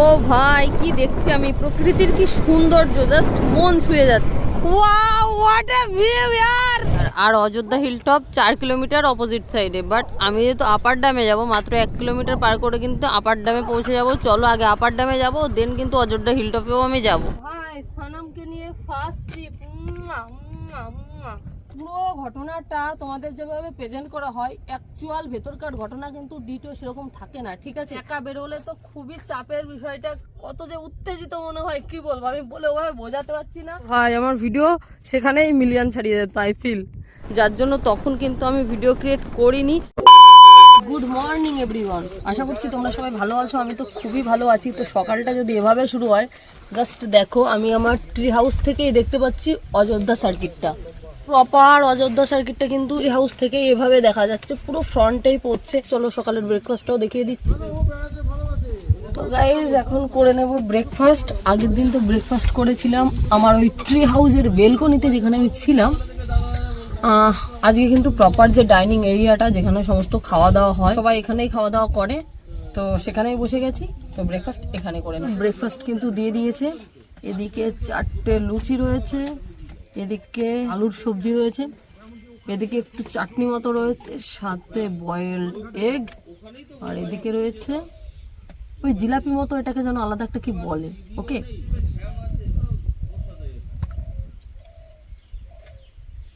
ও ভাই, কি দেখছি আমি? প্রকৃতির কি সৌন্দর্য জাস্ট মন ছুঁয়ে যাচ্ছে। আর অযোধ্যা হিল টপ চার কিলোমিটার অপোজিট সাইডে বাট আমি যেহেতু আপার ড্যামে যাব, মাত্র এক কিলোমিটার পার করে কিন্তু আপার ড্যামে পৌঁছে যাব। চলো আগে আপার ড্যামে যাব দেন কিন্তু অযোধ্যা হিল টপেও আমি যাব। ভাই, সানামকে নিয়ে ফার্স্ট ট্রিপ পুরো ঘটনাটা তোমাদের যেভাবে প্রেজেন্ট করা হয় অ্যাকচুয়াল ভেতরকার ঘটনা কিন্তু ডিটো সেরকম থাকে না ঠিক আছে? একা বেরোলে তো খুবই চাপের বিষয়টা কত যে উত্তেজিত মনে হয় কি বলব? আমি বলে ওভাবে বোঝাতে পারছি না। ভাই আমার ভিডিও সেখানেই মিলিয়ন ছাড়িয়ে যেত আই ফিল যার জন্য তখন কিন্তু আমি ভিডিও ক্রিয়েট করিনি। গুড মর্নিং এভরিওয়ান আশা করছি তোমরা সবাই ভালো আছো আমি তো খুবই ভালো আছি। তো সকালটা যদি এভাবে শুরু হয় জাস্ট দেখো আমি আমার ট্রি হাউস থেকেই দেখতে পাচ্ছি অযোধ্যা সার্কিটটা প্রপার অযোধ্যা সার্কিটটা কিন্তু ট্রি হাউস থেকে এভাবে দেখা যাচ্ছে। পুরো ফ্রন্টেই পড়ছে। চলো সকালের ব্রেকফাস্টটাও দেখিয়ে দিচ্ছি। তো গাইজ এখন করে নেব ব্রেকফাস্ট আগের দিন তো ব্রেকফাস্ট করেছিলাম। আমার ওই ট্রি হাউসের বেলকনিতে যেখানে আমি ছিলাম আজকে কিন্তু প্রপার যে ডাইনিং এরিয়াটা যেখানে সমস্ত খাওয়া দাওয়া হয়, সবাই এখানেই খাওয়া দাওয়া করে। তো সেখানেই বসে গেছি। তো ব্রেকফাস্ট এখানে করে ব্রেকফাস্ট কিন্তু দিয়ে দিয়েছে। এদিকে চারটে লুচি রয়েছে। এদিকে আলুর সবজি রয়েছে, এদিকে একটু চাটনি মতো রয়েছে, সাথে বয়েলড এগ আর এদিকে রয়েছে ওই জিলাপি মতো, এটাকে যেন আলাদা একটা কি বলে ওকে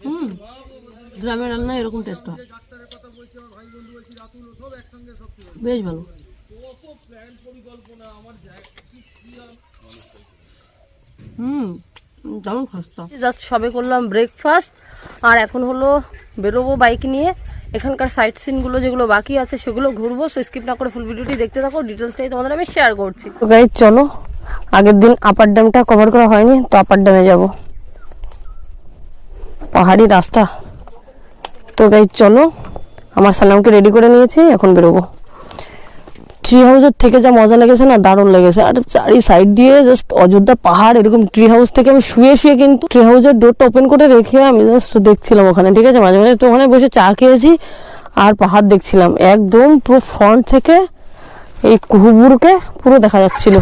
হুম, গ্রামের রান্না এরকম টেস্ট হয়। বেশ ভালো। হুম দারুণ খস্তা। জাস্ট সবে করলাম ব্রেকফাস্ট আর এখন হলো বেরোবো বাইক নিয়ে। এখানকার সাইট সিনগুলো যেগুলো বাকি আছে সেগুলো ঘুরবো সো স্কিপ না করে ফুল ভিডিওটি দেখতে থাকো ডিটেলসটাই তোমাদের আমি শেয়ার করছি। তো গাইজ চলো আগের দিন আপার ড্যামটা কভার করা হয়নি তো আপার ড্যামে যাব। পাহাড়ি রাস্তা। তো গাইজ চলো আমার সালামকে রেডি করে নিয়েছি এখন বেরোবো। ট্রি হাউসের থেকে যা মজা লেগেছে না, দারুণ লেগেছে। আর চারি সাইড দিয়ে জাস্ট অযোধ্যা পাহাড়, এরকম ট্রি হাউস থেকে আমি শুয়ে শুয়ে কিন্তু ট্রি হাউসের ডোরটা ওপেন করে রেখে আমি জাস্ট দেখছিলাম ওখানে, ঠিক আছে? মাঝে মাঝে তো ওখানে বসে চা খেয়েছি আর পাহাড় দেখছিলাম। একদম পুরো ফ্রন্ট থেকে এই কুহুবুরকে পুরো দেখা যাচ্ছিল।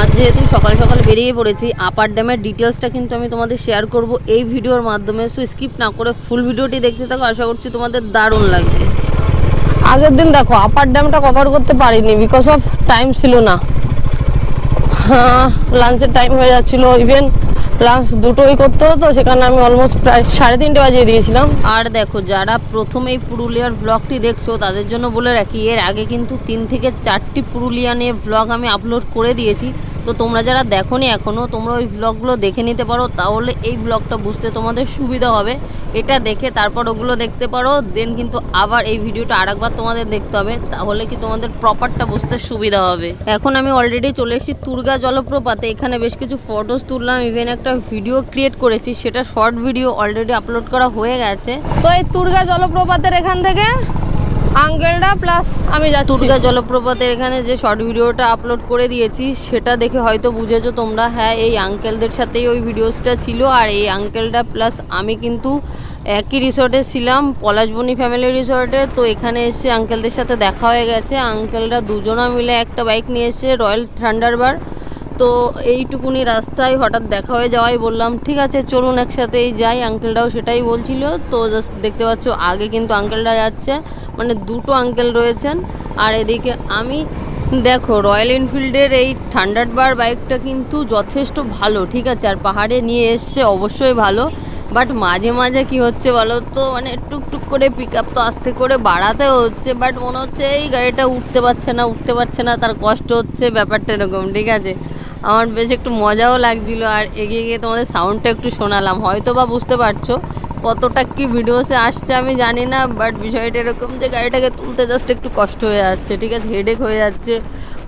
আজ যেহেতু সকাল সকাল বেরিয়ে পড়েছি আপার ড্যামের ডিটেলসটা কিন্তু আমি তোমাদের শেয়ার করব এই ভিডিওর মাধ্যমে। সো স্কিপ না করে ফুল ভিডিওটি দেখতে থাকো আশা করছি তোমাদের দারুণ লাগবে। আগের দিন দেখো আপার ড্যামটা কভার করতে পারিনি বিকজ অফ টাইম ছিল না। হ্যাঁ লাঞ্চের টাইম হয়ে যাচ্ছিল ইভেন লাঞ্চ দুটোই করতে হতো সেখানে আমি অলমোস্ট প্রায় সাড়ে তিনটে বাজিয়ে দিয়েছিলাম। আর দেখো যারা প্রথম এই পুরুলিয়ার ব্লগটি দেখছ তাদের জন্য বলে রাখি এর আগে কিন্তু তিন থেকে চারটি পুরুলিয়া নিয়ে ব্লগ আমি আপলোড করে দিয়েছি। তো তোমরা যারা দেখোনি এখনও তোমরা ওই ব্লগগুলো দেখে নিতে পারো, তাহলে এই ব্লগটা বুঝতে তোমাদের সুবিধা হবে। এটা দেখে তারপর ওগুলো দেখতে পারো দেন কিন্তু আবার এই ভিডিওটা আরেকবার তোমাদের দেখতে হবে, তাহলে কি তোমাদের প্রপারটা বুঝতে সুবিধা হবে। এখন আমি অলরেডি চলে এসেছি তুর্গা জলপ্রপাতে, এখানে বেশ কিছু ফটোস তুললাম ইভেন একটা ভিডিও ক্রিয়েট করেছি, সেটা শর্ট ভিডিও অলরেডি আপলোড করা হয়ে গেছে। তো এই তুর্গা জলপ্রপাতের এখান থেকে আঙ্কেলটা প্লাস আমি যাচ্ছি। দুর্গা জলপ্রপাতের এখানে যে শর্ট ভিডিওটা আপলোড করে দিয়েছি, সেটা দেখে হয়তো বুঝেছ তোমরা হ্যাঁ এই আঙ্কেলদের সাথেই ওই ভিডিওসটা ছিল, আর এই আঙ্কেলটা প্লাস আমি কিন্তু একই রিসর্টে ছিলাম, পলাশবনি ফ্যামিলি রিসর্টে তো এখানে এসে আঙ্কেলদের সাথে দেখা হয়ে গেছে। আঙ্কেলরা দুজনা মিলে একটা বাইক নিয়ে এসে রয়্যাল থান্ডারবার তো এইটুকুনি রাস্তায় হঠাৎ দেখা হয়ে যাওয়াই বললাম, ঠিক আছে, চলুন একসাথেই যাই। আঙ্কেলটাও সেটাই বলছিল। তো জাস্ট দেখতে পাচ্ছ, আগে কিন্তু আঙ্কেলটা যাচ্ছে। মানে দুটো আঙ্কেল রয়েছেন। আর এদিকে আমি, দেখো রয়্যাল এনফিল্ডের এই থান্ডার্ড বার বাইকটা কিন্তু যথেষ্ট ভালো, ঠিক আছে? আর পাহাড়ে নিয়ে এসছে, অবশ্যই ভালো। বাট মাঝে মাঝে কি হচ্ছে বলো তো মানে টুকটুক করে পিক আপ তো আস্তে করে বাড়াতে হচ্ছে বাট মনে হচ্ছে এই গাড়িটা উঠতে পারছে না, উঠতে পারছে না, তার কষ্ট হচ্ছে, ব্যাপারটা এরকম, ঠিক আছে? আমার বেশ একটু মজাও লাগছিল আর এগিয়ে গিয়ে তোমাদের সাউন্ডটা একটু শোনালাম। হয়তো বা বুঝতে পারছ কতটা কি ভিডিওসে আসছে আমি জানি না বাট বিষয়টা এরকম যে গাড়িটাকে তুলতে জাস্ট একটু কষ্ট হয়ে যাচ্ছে, ঠিক আছে? হেডেক হয়ে যাচ্ছে।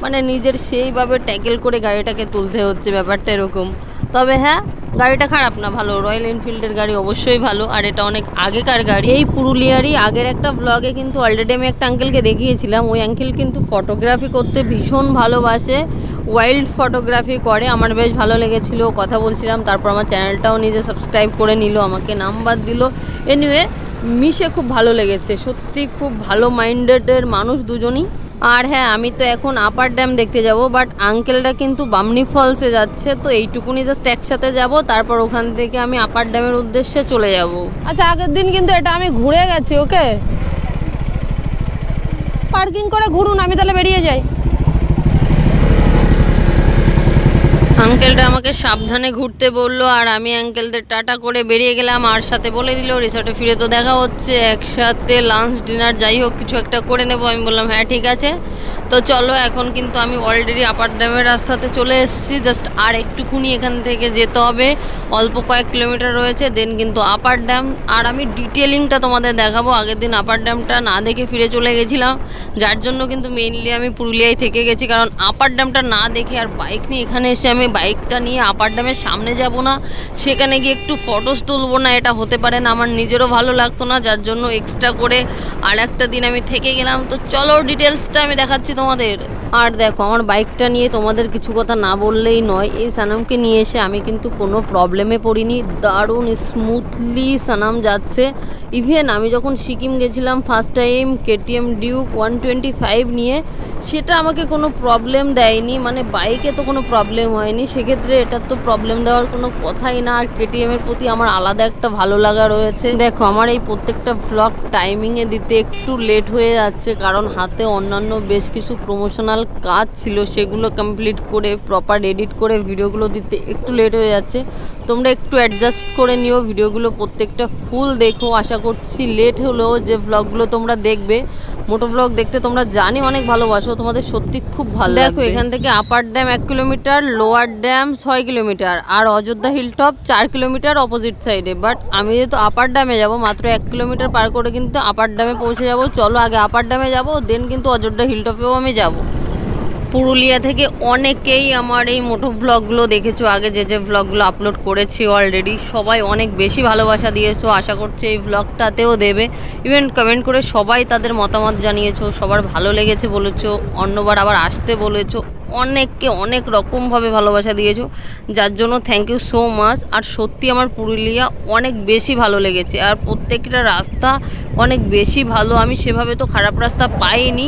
মানে নিজের সেইভাবে ট্যাকেল করে গাড়িটাকে তুলতে হচ্ছে, ব্যাপারটা এরকম। তবে হ্যাঁ গাড়িটা খারাপ না, ভালো। রয়্যাল এনফিল্ডের গাড়ি অবশ্যই ভালো, আর এটা অনেক আগেকার গাড়ি। এই পুরুলিয়ারই আগের একটা ব্লগে কিন্তু অলরেডি আমি একটা আঙ্কেলকে দেখিয়েছিলাম। ওই আঙ্কেল কিন্তু ফটোগ্রাফি করতে ভীষণ ভালোবাসে। ওয়াইল্ড ফটোগ্রাফি করে, আমার বেশ ভালো লেগেছিল, কথা বলছিলাম, তারপর আমার চ্যানেলটাও নিজে সাবস্ক্রাইব করে নিল, আমাকে নাম্বার দিল। এনিওয়ে মিশে খুব ভালো লেগেছে, সত্যি খুব ভালো মাইন্ডেডের মানুষ দুজনই। আর হ্যাঁ আমি তো এখন আপার ড্যাম দেখতে যাব বাট আঙ্কেলটা কিন্তু বামনি ফলসে যাচ্ছে, তো এইটুকুনি জাস্ট একসাথে যাব, তারপর ওখান থেকে আমি আপার ড্যামের উদ্দেশ্যে চলে যাব। আচ্ছা আগের দিন কিন্তু এটা আমি ঘুরে গেছি ওকে পার্কিং করে ঘুরুন, আমি তাহলে বেরিয়ে যাই। আঙ্কেলটা আমাকে সাবধানে ঘুরতে বলল আর আমি আঙ্কেলদের টাটা করে বেরিয়ে গেলাম। আর সাথে বলে দিল, রিসর্টে ফিরে তো দেখা হচ্ছে, একসাথে লাঞ্চ ডিনার যাই হোক, কিছু একটা করে নেব। আমি বললাম হ্যাঁ ঠিক আছে। তো চলো, এখন কিন্তু আমি অলরেডি আপার ড্যামের রাস্তাতে চলে এসেছি। জাস্ট আর একটুকুনি এখান থেকে যেতে হবে। অল্প কয়েক কিলোমিটার রয়েছে দেন কিন্তু আপার ড্যাম আর আমি ডিটেলিংটা তোমাদের দেখাবো। আগের দিন আপার ড্যামটা না দেখে ফিরে চলে গেছিলাম। যার জন্য কিন্তু মেইনলি আমি পুরুলিয়ায় থেকে গেছি। কারণ আপার ড্যামটা না দেখে আর বাইক নিয়ে এখানে এসে আমি বাইকটা নিয়ে আপার ড্যামের সামনে যাব না। সেখানে গিয়ে একটু ফটোস তুলবো না, এটা হতে পারে না। আমার নিজেরও ভালো লাগতো না, যার জন্য এক্সট্রা করে আর একটা দিন আমি থেকে গেলাম। তো চলো ডিটেলসটা আমি দেখাচ্ছি তোমাদের। আর দেখো, আমার বাইকটা নিয়ে তোমাদের কিছু কথা না বললেই নয়। এই সানামকে নিয়ে এসে আমি কিন্তু কোনো প্রবলেমে পড়িনি। দারুণ স্মুথলি সানাম যাচ্ছে। ইভেন আমি যখন সিকিম গেছিলাম first time KTM Duke one twenty five নিয়ে সেটা আমাকে কোনো প্রবলেম দেয়নি মানে বাইকে তো কোনো প্রবলেম হয়নি। সেক্ষেত্রে এটার তো প্রবলেম দেওয়ার কোনো কথাই না। আর কেটিএমের প্রতি আমার আলাদা একটা ভালো লাগা রয়েছে। দেখো, আমার এই প্রত্যেকটা ভ্লগ টাইমিংয়ে দিতে একটু লেট হয়ে যাচ্ছে, কারণ হাতে অন্যান্য বেশ কিছু প্রমোশনাল কাজ ছিল, সেগুলো কমপ্লিট করে প্রপার এডিট করে ভিডিওগুলো দিতে একটু লেট হয়ে যাচ্ছে। তোমরা একটু অ্যাডজাস্ট করে নিও ভিডিওগুলো প্রত্যেকটা ফুল দেখো। আশা করছি লেট হলেও যে ভ্লগগুলো তোমরা দেখবে মোটো ব্লগ দেখতে তোমরা জানি অনেক ভালোবাসো তোমাদের সত্যি খুব ভালো দেখো এখান থেকে আপার ড্যাম এক কিলোমিটার লোয়ার ড্যাম ছয় কিলোমিটার আর অযোধ্যা হিলটপ চার কিলোমিটার অপোজিট সাইডে বাট আমি যেহেতু আপার ড্যামে যাব মাত্র এক কিলোমিটার পার করে কিন্তু আপার ড্যামে পৌঁছে যাব। চলো আগে আপার ড্যামে যাব দেন কিন্তু অযোধ্যা হিলটপেও আমি যাব। পুরুলিয়া থেকে অনেকেই আমার এই মোটো ভ্লগগুলো দেখেছ। আগে যে যে ভ্লগগুলো আপলোড করেছি অলরেডি সবাই অনেক বেশি ভালোবাসা দিয়েছ। আশা করছি এই ব্লগটাতেও দেবে। ইভেন কমেন্ট করে সবাই তাদের মতামত জানিয়েছো, সবার ভালো লেগেছে বলেছ, অন্যবার আবার আসতে বলেছ। অনেককে অনেক রকমভাবে ভালোবাসা দিয়েছ। যার জন্য থ্যাংক ইউ সো মাচ আর সত্যি আমার পুরুলিয়া অনেক বেশি ভালো লেগেছে। আর প্রত্যেকটা রাস্তা অনেক বেশি ভালো। আমি সেভাবে তো খারাপ রাস্তা পাইনি।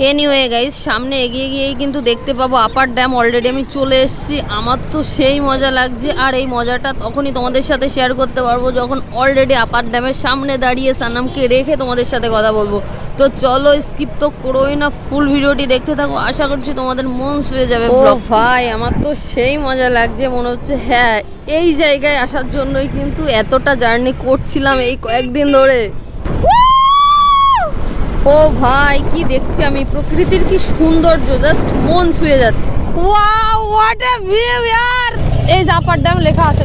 এনিওয়ে গাইস সামনে এগিয়ে গিয়েই কিন্তু দেখতে পাবো আপার ড্যাম অলরেডি আমি চলে এসেছি। আমার তো সেই মজা লাগছে আর এই মজাটা তখনই তোমাদের সাথে শেয়ার করতে পারব যখন অলরেডি আপার ড্যামের সামনে দাঁড়িয়ে সানামকে রেখে তোমাদের সাথে কথা বলব। তো চলো স্কিপ তো করোই না ফুল ভিডিওটি দেখতে থাকো। আশা করছি তোমাদের মন ছুঁয়ে যাবে ও ভাই আমার তো সেই মজা লাগছে মনে হচ্ছে হ্যাঁ এই জায়গায় আসার জন্যই কিন্তু এতটা জার্নি করছিলাম এই কয়েকদিন ধরে। ও ভাই, কি দেখছি আমি? প্রকৃতির কি সৌন্দর্য জাস্ট মন ছুঁয়ে যাচ্ছে। ওয়াও হোয়াট এ ভিউ ইয়ার এই জাপার ড্যাম লেখা আছে।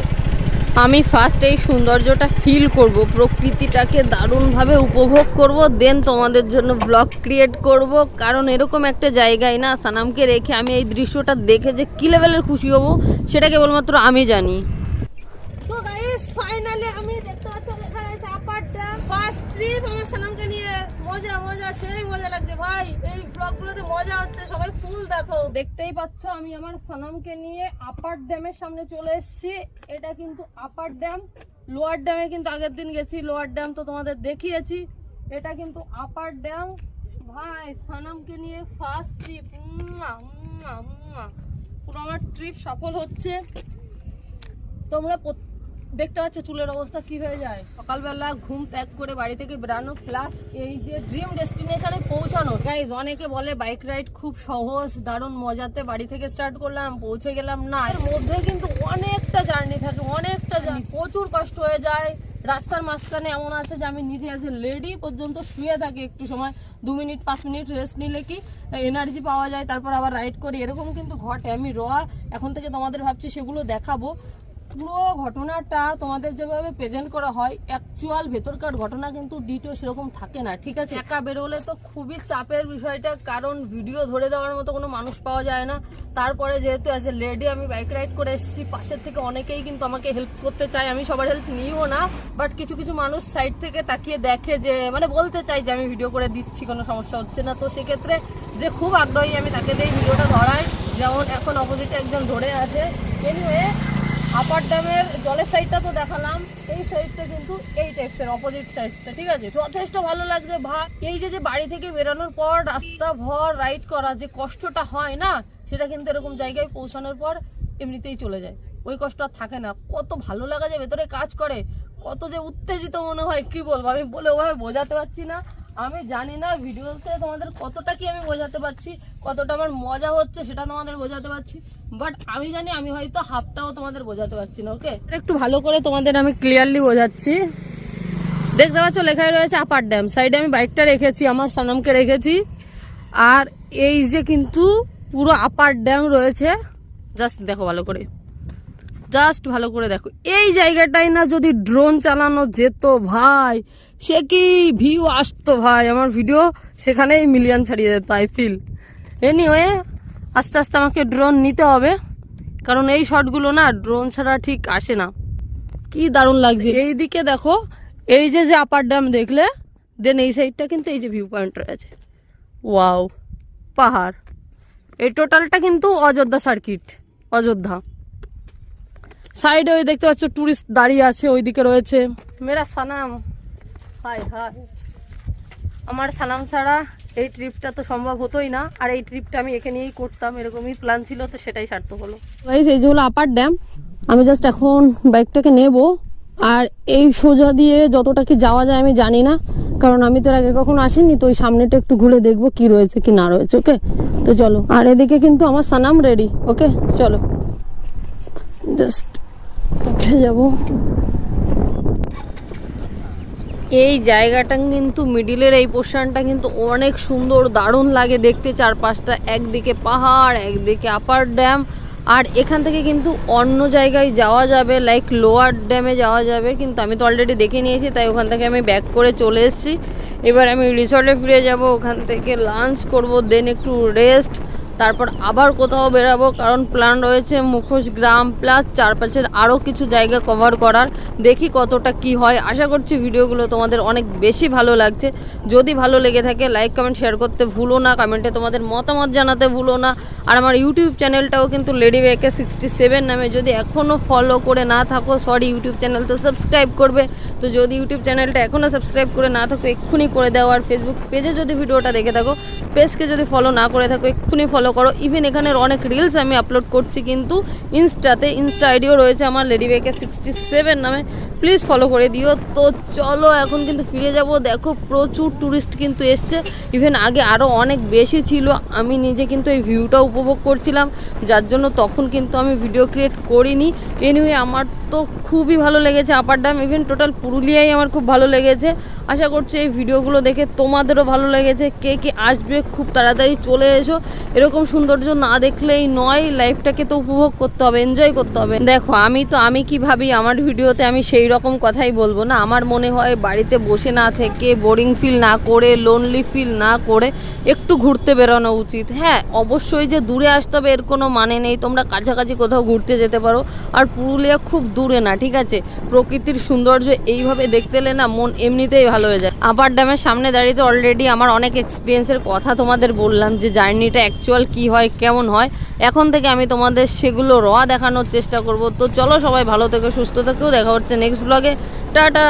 আমি ফার্স্ট এই সৌন্দর্যটা ফিল করব, প্রকৃতিটাকে দারুণভাবে উপভোগ করব দেন তোমাদের জন্য ব্লগ ক্রিয়েট করব। কারণ এরকম একটা জায়গায় না, সানামকে রেখে আমি এই দৃশ্যটা দেখে যে কী লেভেলের খুশি হব, সেটা কেবলমাত্র আমি জানি। ফাইনালি আমি দেখতে পাচ্ছি ফার্স্ট ট্রিপ আমার সানামকে নিয়ে। মজা মজা, সেই মজা লাগছে ভাই। এই ব্লগগুলোতে মজা হচ্ছে, সবাই ফুল দেখো। দেখতেই পাচ্ছ, আমি আমার সানামকে নিয়ে আপার ড্যামের সামনে চলে এসেছি। এটা কিন্তু আপার ড্যাম লোয়ার ড্যামে কিন্তু আগের দিন গেছি লোয়ার ড্যাম তো তোমাদের দেখিয়েছি। এটা কিন্তু আপার ড্যাম ভাই, সানামকে নিয়ে ফার্স্ট ট্রিপ পুরো আমার ট্রিপ সফল হচ্ছে। তোমরা দেখতে পাচ্ছ চুলের অবস্থা কি হয়ে যায়? সকালবেলা ঘুম ত্যাগ করে বাড়ি থেকে বেরানো প্লাস এই যে ড্রিম ডেস্টিনেশনে পৌঁছানো। গাইজ অনেকে বলে বাইক রাইড খুব সহজ দারুণ মজাতে বাড়ি থেকে স্টার্ট করলাম পৌঁছে গেলাম না। এর মধ্যে কিন্তু অনেকটা জার্নি থাকে অনেকটা জার্নি প্রচুর কষ্ট হয়ে যায়। রাস্তার মাঝখানে এমন আছে যে আমি নিজে অ্যাজ এ লেডি পর্যন্ত শুয়ে থাকি একটু সময় দু মিনিট পাঁচ মিনিট রেস্ট নিলে কি এনার্জি পাওয়া যায় তারপর আবার রাইড করি। এরকম কিন্তু ঘটে। আমি র এখন থেকে তোমাদের ভাবছি সেগুলো দেখাবো। পুরো ঘটনাটা তোমাদের যেভাবে প্রেজেন্ট করা হয় অ্যাকচুয়াল ভেতরকার ঘটনা কিন্তু ডিটেও সেরকম থাকে না, ঠিক আছে? একা বেরোলে তো খুবই চাপের বিষয়টা, কারণ ভিডিও ধরে দেওয়ার মতো কোনো মানুষ পাওয়া যায় না। তারপরে যেহেতু অ্যাজ এ লেডি আমি বাইক রাইড করে এসেছি, পাশের থেকে অনেকেই কিন্তু আমাকে হেল্প করতে চায়, আমি সবার হেল্প নিও না। বাট কিছু কিছু মানুষ সাইড থেকে তাকিয়ে দেখে যে মানে বলতে চাই যে আমি ভিডিও করে দিচ্ছি, কোনো সমস্যা হচ্ছে না। তো সেক্ষেত্রে যে খুব আগ্রহী আমি তাকে দিয়ে ভিডিওটা ধরাই। যেমন এখন অপোজিটে একজন ধরে আছে। এনিওয়ে আপার ড্যামের জলের সাইডটা তো দেখালাম। এই সাইডটা কিন্তু এই টাইপসের অপোজিট সাইডটা ঠিক আছে? যথেষ্ট ভালো লাগছে ভা এই যে যে বাড়ি থেকে বেরোনোর পর রাস্তা ভর রাইড করা যে কষ্টটা হয় না, সেটা কিন্তু এরকম জায়গায় পৌঁছানোর পর এমনিতেই চলে যায়। ওই কষ্ট আর থাকে না। কত ভালো লাগা যে ভেতরে কাজ করে, কত যে উত্তেজিত মনে হয়, কি বলব? আমি বলে ওভাবে বোঝাতে পারছি না। আমি জানি না ভিডিওতে তোমাদের কতটা কি আমি বোঝাতে পারছি, কতটা আমার মজা হচ্ছে সেটা তোমাদের বোঝাতে পারছি বাট আমি জানি আমি হয়তো হাফটাও তোমাদের বোঝাতে পারছি না ওকে একটু ভালো করে তোমাদের আমি ক্লিয়ারলি বোঝাচ্ছি। দেখতে পাচ্ছ লেখাই রয়েছে আপার ড্যাম সাইডে আমি বাইকটা রেখেছি, আমার সানামকে রেখেছি। আর এই যে কিন্তু পুরো আপার ড্যাম রয়েছে জাস্ট দেখো ভালো করে জাস্ট ভালো করে দেখো। এই জায়গাটাই না যদি ড্রোন চালানো যেত ভাই সে কি ভিউ আসতো ভাই? আমার ভিডিও সেখানেই মিলিয়ন ছাড়িয়ে যেত আই ফিল এনিওয়ে আস্তে আস্তে আমাকে ড্রোন নিতে হবে। কারণ এই শটগুলো না ড্রোন ছাড়া ঠিক আসে না। কি দারুণ লাগছে। এইদিকে দেখো, এই যে যে আপার ড্যাম দেখলে দেন এই সাইডটা কিন্তু এই যে ভিউ পয়েন্ট রয়েছে। ওয়াও পাহাড়। এই টোটালটা কিন্তু অযোধ্যা সার্কিট অযোধ্যা। সাইডে ওই দেখতে পাচ্ছ টুরিস্ট দাঁড়িয়ে আছে, ওইদিকে রয়েছে। মেরা সানাম হাই হাই আমার সালাম ছাড়া এই ট্রিপটা তো সম্ভব হতোই না, আর এই ট্রিপটা আমি এখানেই করতাম, এরকমই প্ল্যান ছিল, তো সেটাই সার্থক হলো। এই যে হলো আপার ড্যাম আমি জাস্ট এখন বাইকটাকে নেব, আর এই সোজা দিয়ে যতটা কি যাওয়া যায় আমি জানি না, কারণ আমি তো আগে কখনো আসিনি, তো ওই সামনেটা একটু ঘুরে দেখব কি রয়েছে, কি না রয়েছে ওকে তো চলো, আর এদিকে কিন্তু আমার সানাম রেডি ওকে চলো। জাস্ট উঠে যাব। এই জায়গাটা কিন্তু মিডিলের এই পোর্শনটা কিন্তু অনেক সুন্দর, দারুণ লাগে দেখতে চারপাশটা। একদিকে পাহাড়, একদিকে আপার ড্যাম আর এখান থেকে কিন্তু অন্য জায়গায় যাওয়া যাবে লাইক লোয়ার ড্যামে যাওয়া যাবে। কিন্তু আমি তো অলরেডি দেখে নিয়েছি, তাই ওখান থেকে আমি ব্যাক করে চলে এসেছি। এবার আমি রিসর্টে ফিরে যাব, ওখান থেকে লাঞ্চ করব দেন একটু রেস্ট তারপর আবার কোথাও বেরাবো, কারণ প্ল্যান রয়েছে মুখোশ গ্রাম প্লাস চারপাশের আরও কিছু জায়গা কভার করার। দেখি কতটা কি হয়। আশা করছি ভিডিওগুলো তোমাদের অনেক বেশি ভালো লাগছে। যদি ভালো লেগে থাকে লাইক কমেন্ট শেয়ার করতে ভুলো না। কমেন্টে তোমাদের মতামত জানাতে ভুলো না। আর আমার ইউটিউব চ্যানেলটাও কিন্তু লেডি বেকে সিক্সটি সেভেন নামে। যদি এখনও ফলো করে না থাকো সরি ইউটিউব চ্যানেল তো সাবস্ক্রাইব করবে। তো যদি ইউটিউব চ্যানেলটা এখনও সাবস্ক্রাইব করে না থাকো, এক্ষুনি করে দাও। আর ফেসবুক পেজে যদি ভিডিওটা দেখে থাকো, পেজকে যদি ফলো না করে থাকো, এক্ষুনি ফলো করো। ইভেন এখানের অনেক রিলস আমি আপলোড করছি, কিন্তু ইনস্টাতে ইনস্টা আইডিও রয়েছে আমার লেডি বেকে সিক্সটি সেভেন নামে। প্লিজ ফলো করে দিও। তো চলো, এখন কিন্তু ফিরে যাব। দেখো, প্রচুর ট্যুরিস্ট কিন্তু এসছে। ইভেন আগে আরও অনেক বেশি ছিল। আমি নিজে কিন্তু এই ভিউটা উপভোগ করছিলাম। যার জন্য তখন কিন্তু আমি ভিডিও ক্রিয়েট করিনি। এনিওয়ে আমার তো খুবই ভালো লেগেছে, আপার ড্যাম ইভেন টোটাল পুরুলিয়াই আমার খুব ভালো লেগেছে। আশা করছি এই ভিডিওগুলো দেখে তোমাদেরও ভালো লেগেছে, কে কে আসবে খুব তাড়াতাড়ি চলে এসো। এরকম সৌন্দর্য না দেখলেই নয়, লাইফটাকে তো উপভোগ করতে হবে এনজয় করতে হবে। দেখো, আমি তো, আমি কি ভাবি, আমার ভিডিওতে আমি সেই রকম কথাই বলব না। আমার মনে হয় বাড়িতে বসে না থেকে বোরিং ফিল না করে লোনলি ফিল না করে একটু ঘুরতে বেরোনো উচিত। হ্যাঁ অবশ্যই যে দূরে আসতে হবে এর কোনো মানে নেই, তোমরা কাছাকাছি কোথাও ঘুরতে যেতে পারো। আর পুরুলিয়া খুব দূরে না, ঠিক আছে? প্রকৃতির সৌন্দর্য এইভাবে দেখতে এলে না মন এমনিতেই ভালো হয়ে যায়। আপার ড্যামের সামনে দাঁড়িয়ে তো অলরেডি আমার অনেক এক্সপিরিয়েন্সের কথা তোমাদের বললাম যে জার্নিটা অ্যাকচুয়াল কি হয়, কেমন হয়। এখন থেকে আমি তোমাদের সেগুলো র দেখানোর চেষ্টা করব। তো চলো সবাই ভালো থেকে, সুস্থ থেকেও দেখা হচ্ছে নেক্সট ব্লগে টাটা!